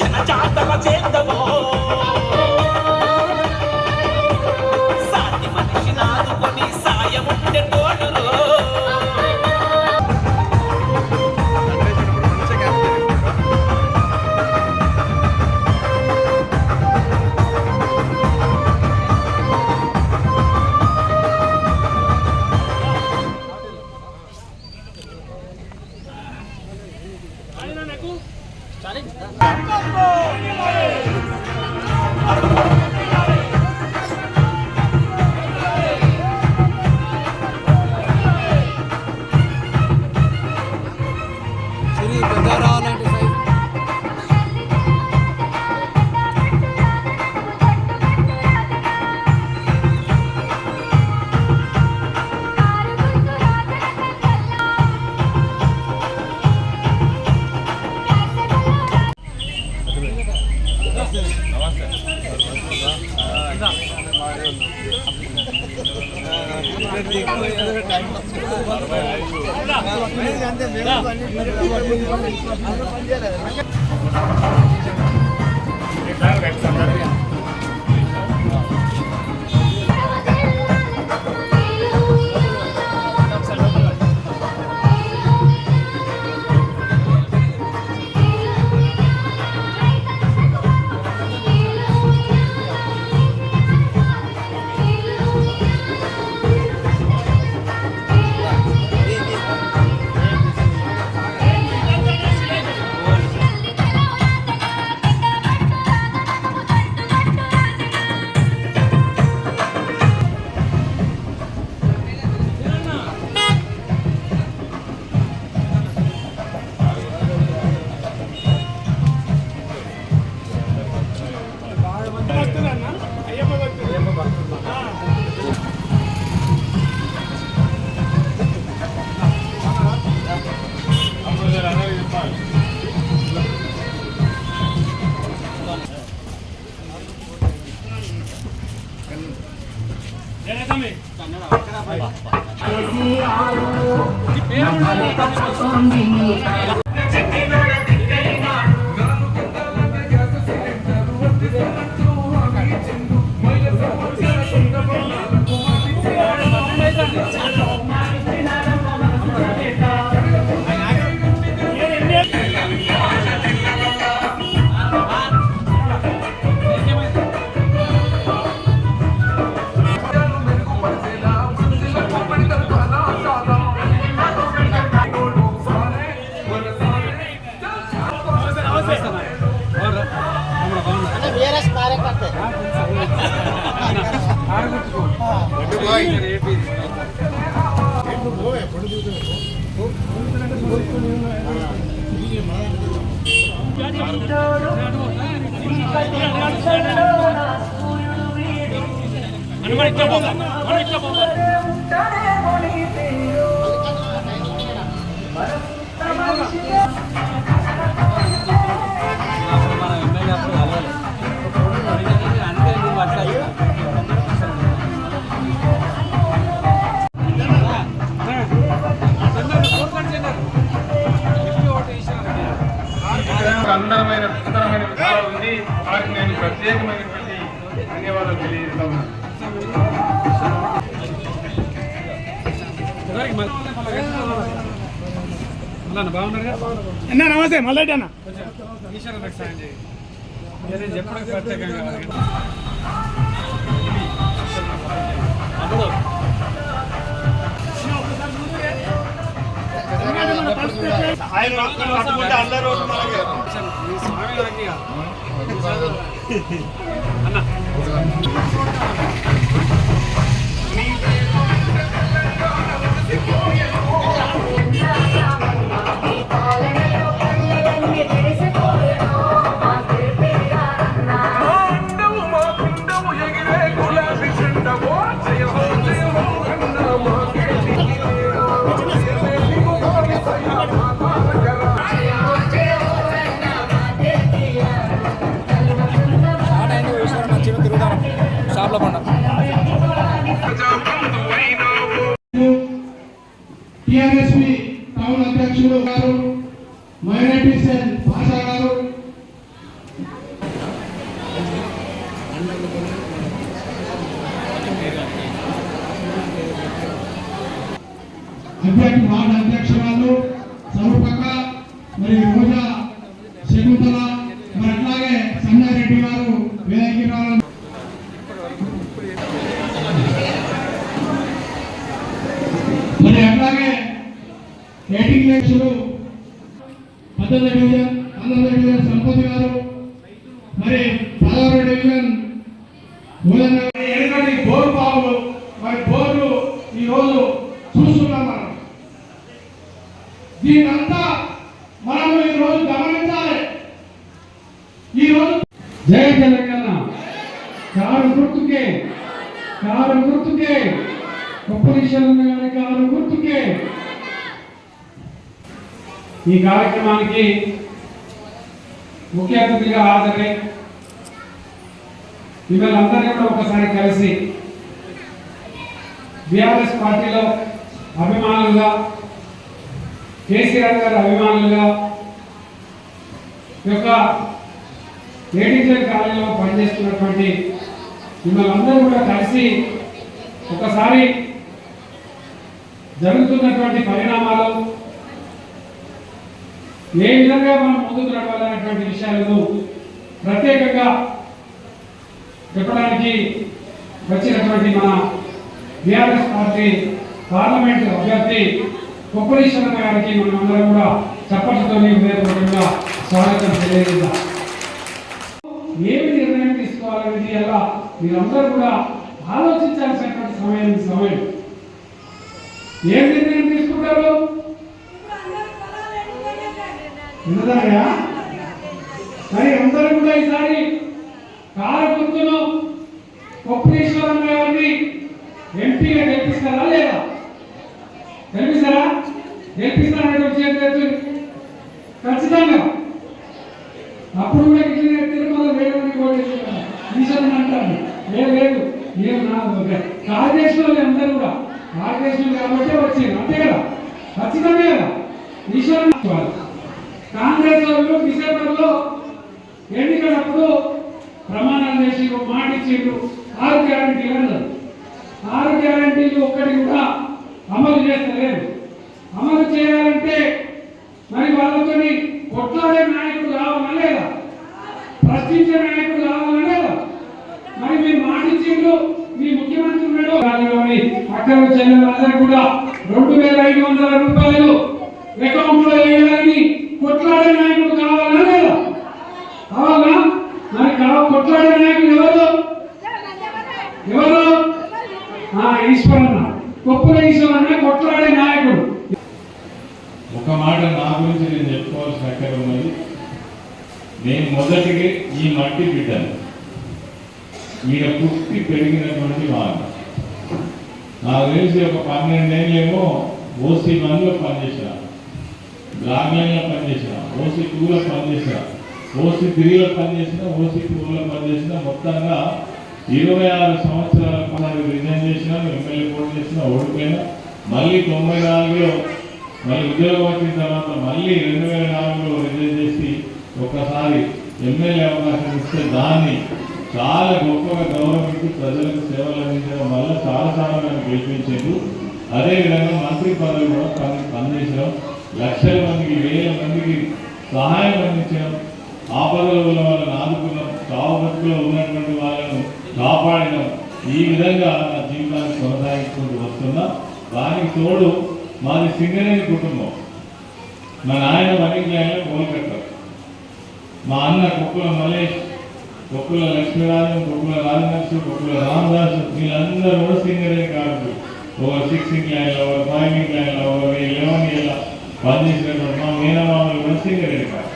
జన జాతవ చేద్దాము బీఆర్ఎస్ కార్యకర్త అందరమైన సుందరమైన విధానం ఉంది. వారికి నేను ప్రత్యేకమైనటువంటి ధన్యవాదాలు తెలియజేస్తా ఉన్నాను. అన్న నమస్తే మల్లెడ్డి అన్న. ప్రత్యేకంగా ఆయన పట్టుకుంటే అందరూ పంచాయతీ వార్డు అధ్యక్షురాలు సౌపక మరి రోజా శకుంతల మరి అట్లాగే సంగారెడ్డి గారు వేదికకి రావాలని. మరి అట్లాగే రేటింగ్ లక్షలు పద్దెనిమిది డివిజన్ పంతొమ్మిది డివిజన్ సంపతి గారు మరి పదహారు డివిజన్ ఎందుకంటే గోరు బోరు బాబులు మరి బోర్లు ఈ రోజు చూస్తున్నాం మనం దీనంతా మనం ఈ రోజు గమనించాలి. ఈ రోజు జయ తెలంగాణ. కారు గుర్తుకే కారు గుర్తుకే గొప్ప విషయాలు ఉన్నాయి కారు గుర్తుకే. ఈ కార్యక్రమానికి ముఖ్య అతిథిగా హాజరై మిమ్మల్ని అందరినీ కూడా ఒకసారి కలిసి బీఆర్ఎస్ పార్టీలో అభిమానులుగా కేసీఆర్ గారి అభిమానులుగా యొక్క ఏటీజర్ కాలనీలో పనిచేస్తున్నటువంటి మిమ్మల్ని అందరూ కూడా కలిసి ఒకసారి జరుగుతున్నటువంటి పరిణామాలు ఏ విధంగా మనం ముందుకు నడవాలనేటువంటి విషయాలను ప్రత్యేకంగా చెప్పడానికి వచ్చినటువంటి మన బీఆర్ఎస్ పార్టీ పార్లమెంట్ అభ్యర్థి కొప్పలీశ్వర గారికి మనం అందరం కూడా చప్పట్లతోనే హృదయపూర్వకంగా స్వాగతం తెలియజేద్దాం. ఏమి నిర్ణయం తీసుకోవాలనేది అలా మీరందరూ కూడా ఆలోచించాల్సినటువంటి సమయం సమయం. ఏం నిర్ణయం తీసుకుంటారు? ఉన్నదాయా మరి అందరూ కూడా ఈసారి కారకుర్తును కొప్పలీశ్వరం గారిని ఎంపీగా గెలిపిస్తారా లేదా గెలిపిస్తారా గెలిపిస్తారనేటువంటి చేతి ఖచ్చితంగా. అప్పుడు కూడా ఇట్లనే తిరుమల వేయడానికి ఓటేస్తున్నారు ఈశ్వరుని అంటారు లేదు లేదు. ఏం నా కార్యదర్శులు అందరూ కూడా. కార్యదర్శులు కాబట్టి వచ్చింది అంతే కదా? ఖచ్చితంగా కదా? ఈశ్వరుని కాంగ్రెస్ వాళ్ళు డిసెంబర్లో ఎన్నికలప్పుడు ప్రమాణాలు చేసి ఒక మాట ఇచ్చిండ్రు. ఆరు గ్యారంటీలు అన్నారు. ఆరు గ్యారంటీలు ఒక్కటి కూడా అమలు చేస్తలేరు అమలు చేయాలంటే మరి వాళ్ళతోని కొట్లాడే నాయకుడు కావాలా లేదా? ప్రశ్నించే నాయకుడు కావాలా లేదా? మరి మీ మాటిచ్చిండ్రు మీ ముఖ్యమంత్రి ఉన్నాడు. దానిలోని అక్కడ చెల్లెలందరూ కూడా రెండు వేల ఐదు వందల రూపాయలు అకౌంట్లో వేయాలని కొట్లాడే నాయకుడు కావాలి లేదా కావాలా మరి కావ కొట్లాడే నాయకుడు ఎవరు ఎవరు ఆ ఈశ్వరన్న గొప్ప ఈశ్వరన్న కొట్లాడే నాయకుడు ఒక మాట నా గురించి నేను చెప్పుకోవాల్సిన అక్కడ ఉన్నది నేను మొదటికి ఈ మట్టి బిడ్డను. ఈయన పుట్టి పెరిగినటువంటి వాడిని నాకు తెలిసి ఒక పన్నెండేళ్ళేమో ఓసీ వన్లో పనిచేసిన. బ్లాక్ లైన్లో పనిచేసిన ఓసీ టూలో పనిచేసిన ఓసీ త్రీలో పనిచేసిన ఓసీ టూలో పనిచేసిన. మొత్తంగా ఇరవై ఆరు సంవత్సరాల పాటు రిజైన్ చేసిన ఎమ్మెల్యే పోటీ చేసిన ఓడిపోయినా మళ్ళీ తొంభై నాలుగులో మళ్ళీ ఉద్యోగం వచ్చిన తర్వాత మళ్ళీ రెండు వేల నాలుగులో రిజైన్ చేసి ఒకసారి ఎమ్మెల్యే అవకాశం ఇస్తే దాన్ని చాలా గొప్పగా గౌరవించి ప్రజలకు సేవలు అందించడం వల్ల చాలా చాలా నన్ను గెలిపించారు. అదేవిధంగా మంత్రి పదవి కూడా పని పనిచేసడం లక్షల మందికి వేల మందికి సహాయం అందించడం ఆపదలో వల్ల వాళ్ళని ఆదుకున్నాం చావు బతుకులో ఉన్నటువంటి వాళ్ళను కాపాడడం ఈ విధంగా నా జీవితాన్ని కొనసాగించుకుంటూ వస్తున్నా. దానికి తోడు మాది సింగరేణి కుటుంబం. మా నాయన వనిజ్ఞానం కోల్కత్తా మా అన్న కుక్కుల మలేష్ కుక్కుల లక్ష్మీరాజన్ కుక్కుల రాజనక్షు కుక్కుల రామదాసు వీళ్ళందరూ కూడా సింగరే కాదు. ఒక సిక్స్ లైన్లో ఒక ఫైవ్ లైన్లో ఒక లెవెన్ ఇయర్లో పనిచేసినటువంటి మా మేనమామలు కూడా సింగరే కాదు.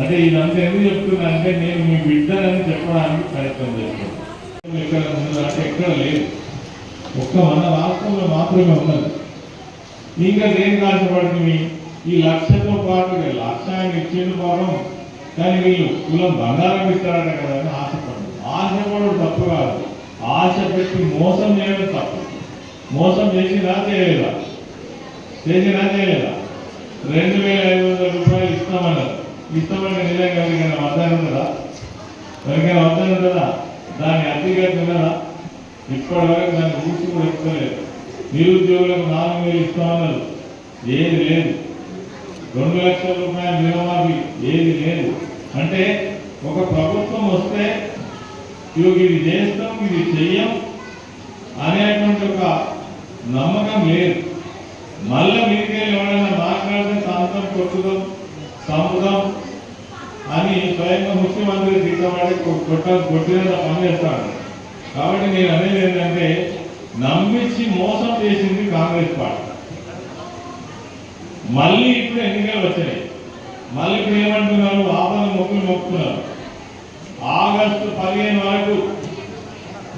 అంటే ఇదంతా ఎందుకు చెప్తున్నా అంటే నేను మీ బిడ్డనని చెప్పడానికి ప్రయత్నం చేస్తాను ఇక్కడ ముందు అంటే ఎక్కడ లేదు. ఒక్క మన రాష్ట్రంలో మాత్రమే ఉన్నది. ఇంకా దేని ఆశపడుతుంది ఈ లక్షతో పాటు లక్ష ఆయన ఇచ్చేది పాపం కానీ వీళ్ళు కులం బంగారం ఇస్తారట కదా ఆశపడదు ఆశ కూడా తప్పు కాదు. ఆశ పెట్టి మోసం చేయడం తప్పు. మోసం చేసినా చేయలేదా? చేసినా చేయలేదా? రెండు వేల ఐదు వందల రూపాయలు ఇస్తామన్నారు. ఇస్తామని నిజంగా ఎవరికైనా అర్థం ఉందా ఎవరికైనా అర్థం ఉందా దాన్ని అతిగతి ఉన్నదా ఇప్పటి వరకు దాన్ని ఊసి కూడా ఇస్తలేదు నిరుద్యోగులకు నాలుగు వేలు ఇస్తామన్నారు. ఏది లేదు. రెండు లక్షల రూపాయల రుణమాఫీ ఏది లేదు. అంటే ఒక ప్రభుత్వం వస్తే ఇవి ఇది చేస్తాం ఇది చెయ్యం అనేటువంటి ఒక నమ్మకం లేదు. మళ్ళీ మీకే ఎవరైనా మాట్లాడితే తాంతం కొట్టుదాం చంపుదాం అని స్వయంగా ముఖ్యమంత్రి తిట్టబడి కొట్ట కొట్టిన పనిచేస్తాడు కాబట్టి నేను అనేది ఏంటంటే నమ్మించి మోసం చేసింది కాంగ్రెస్ పార్టీ. మళ్ళీ ఇప్పుడు ఎన్నికలు వచ్చాయి. మళ్ళీ ఇప్పుడు ఏమంటున్నారు? ఆపద మొక్కులు మొక్కుతున్నారు. ఆగస్టు పదిహేను వరకు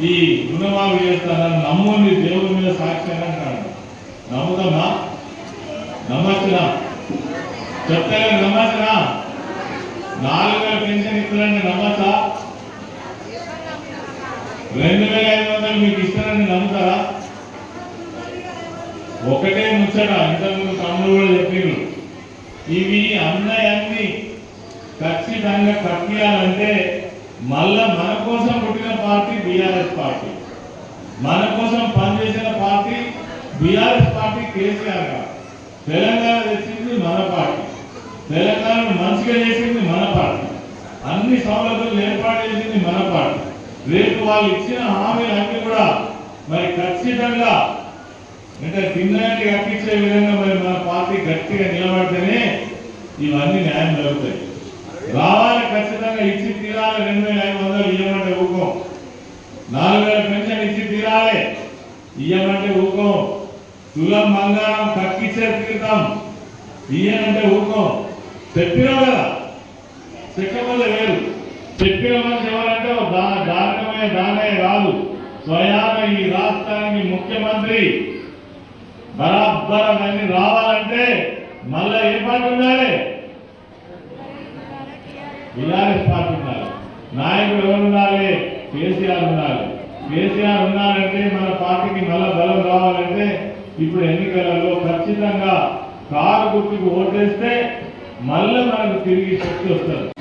ఈ రుణమాఫీ చేస్తానని నమ్ముని దేవుడి మీద సాక్ష్యం అంటాడు నమ్ముతామా? నమ్మచ్చునా? చెప్తలే నమ్మచ్చునా? నాలుగు వేల పెన్షన్ ఇస్తున్నారని నమ్మచ్చా? రెండు వేల ఐదు వందలు మీకు ఇస్తానని నమ్ముతారా? ఒకటే ముచ్చట ఇంతకుముందు తమ్ముడు కూడా చెప్పిండ్రు ఇవి అన్నయాన్ని ఖచ్చితంగా కట్టియాలంటే మళ్ళా మన కోసం పుట్టిన పార్టీ బీఆర్ఎస్ పార్టీ. మన కోసం పనిచేసిన పార్టీ బీఆర్ఎస్ పార్టీ కేసీఆర్ గారు. తెలంగాణ తెచ్చింది మన పార్టీ. తెలంగాణను మంచిగా చేసింది మన పార్టీ. అన్ని సౌలభ్యాలు ఏర్పాటు చేసింది మన పార్టీ. రేపు వాళ్ళు ఇచ్చిన హామీలన్నీ కూడా మరి ఖచ్చితంగా అంటే తిన్నానికి కట్టించే విధంగా మరి మన పార్టీ గట్టిగా నిలబడితేనే ఇవన్నీ న్యాయం జరుగుతాయి. రావాలి ఖచ్చితంగా ఇచ్చి తీరాలి రెండు వేల ఐదు వందలు ఇవ్వమంటే ఊకం నాలుగు వేల పెన్షన్ ఇచ్చి తీరాలి ఇయ్యమంటే ఊకం తులం బంగారం కక్కిచ్చే తీరుతాం ఇయ్యనంటే ఊకం చెప్పినావు కదా? చెక్కబల్ల వేరు. చెప్పిన మనిషి ఎవరంటే ఓ దా దారుణమైన దానే రాదు స్వయాన ఈ రాష్ట్రానికి ముఖ్యమంత్రి. బరాబర్ అవన్నీ రావాలంటే మళ్ళా ఏ పార్టీ ఉండాలి? టీఆర్ఎస్ పార్టీ ఉండాలి. నాయకుడు ఎవరు ఉండాలి? కేసీఆర్ ఉండాలి. కేసీఆర్ ఉన్నారంటే మన పార్టీకి మళ్ళా బలం రావాలంటే ఇప్పుడు ఎన్నికలలో ఖచ్చితంగా కారు గుర్తుకు ఓటేస్తే మళ్ళీ మనకు తిరిగి శక్తి వస్తుంది.